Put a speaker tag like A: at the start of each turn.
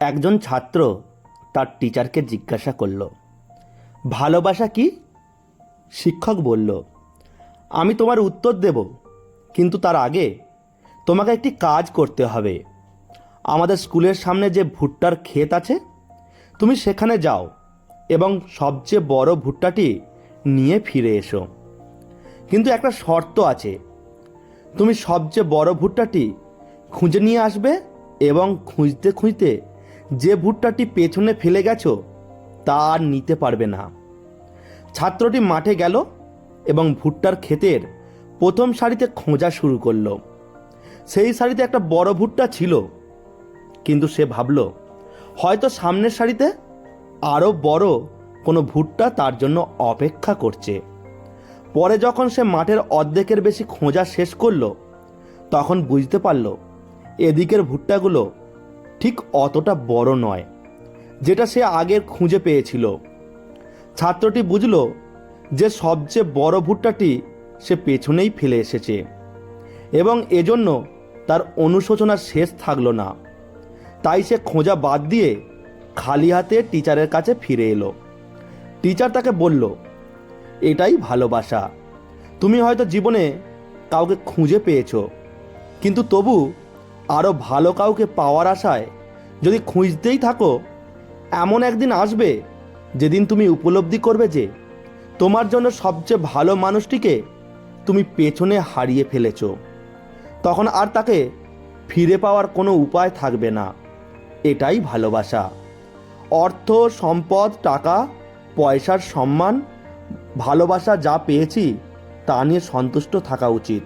A: একজন ছাত্র তার টিচারকে জিজ্ঞাসা করল, ভালোবাসা কি? শিক্ষক বলল, আমি তোমার উত্তর দেব, কিন্তু তার আগে তোমাকে একটি কাজ করতে হবে। আমাদের স্কুলের সামনে যে ভুট্টার ক্ষেত আছে, তুমি সেখানে যাও এবং সবচেয়ে বড় ভুট্টাটি নিয়ে ফিরে এসো। কিন্তু একটা শর্ত আছে, তুমি সবচেয়ে বড় ভুট্টাটি খুঁজে নিয়ে আসবে এবং খুঁজতে খুঁজতে যে ভুট্টাটি পেছনে ফেলে গেছো, তা আর নিতে পারবে না। ছাত্রটি মাঠে গেল এবং ভুট্টার ক্ষেতের প্রথম সারিতে খোঁজা শুরু করল। সেই সারিতে একটা বড় ভুট্টা ছিল। কিন্তু সে ভাবল, হয়তো সামনের সারিতে আরও বড় কোনো ভুট্টা তার জন্য অপেক্ষা করছে। পরে যখন সে মাঠের অর্ধেকের বেশি খোঁজা শেষ করল, তখন বুঝতে পারল, এদিকের ভুট্টাগুলো ঠিক অতটা বড় নয়, যেটা সে আগের খুঁজে পেয়েছিল। ছাত্রটি বুঝল যে সবচেয়ে বড় ভুট্টাটি সে পেছনেই ফেলে এসেছে এবং এজন্য তার অনুশোচনার শেষ থাকল না। তাই সে খোঁজা বাদ দিয়ে খালি হাতে টিচারের কাছে ফিরে এলো। টিচার তাকে বলল, এটাই ভালোবাসা। তুমি হয়তো জীবনে কাউকে খুঁজে পেয়েছ, কিন্তু তবু আরও ভালো কাউকে পাওয়ার আশায় যদি খুঁজতেই থাকো, এমন একদিন আসবে যেদিন তুমি উপলব্ধি করবে যে তোমার জন্য সবচেয়ে ভালো মানুষটিকে তুমি পেছনে হারিয়ে ফেলেছ। তখন আর তাকে ফিরে পাওয়ার কোনো উপায় থাকবে না। এটাই ভালোবাসা। অর্থ, সম্পদ, টাকা, পয়সার সম্মান, ভালোবাসা যা পেয়েছি তা নিয়ে সন্তুষ্ট থাকা উচিত।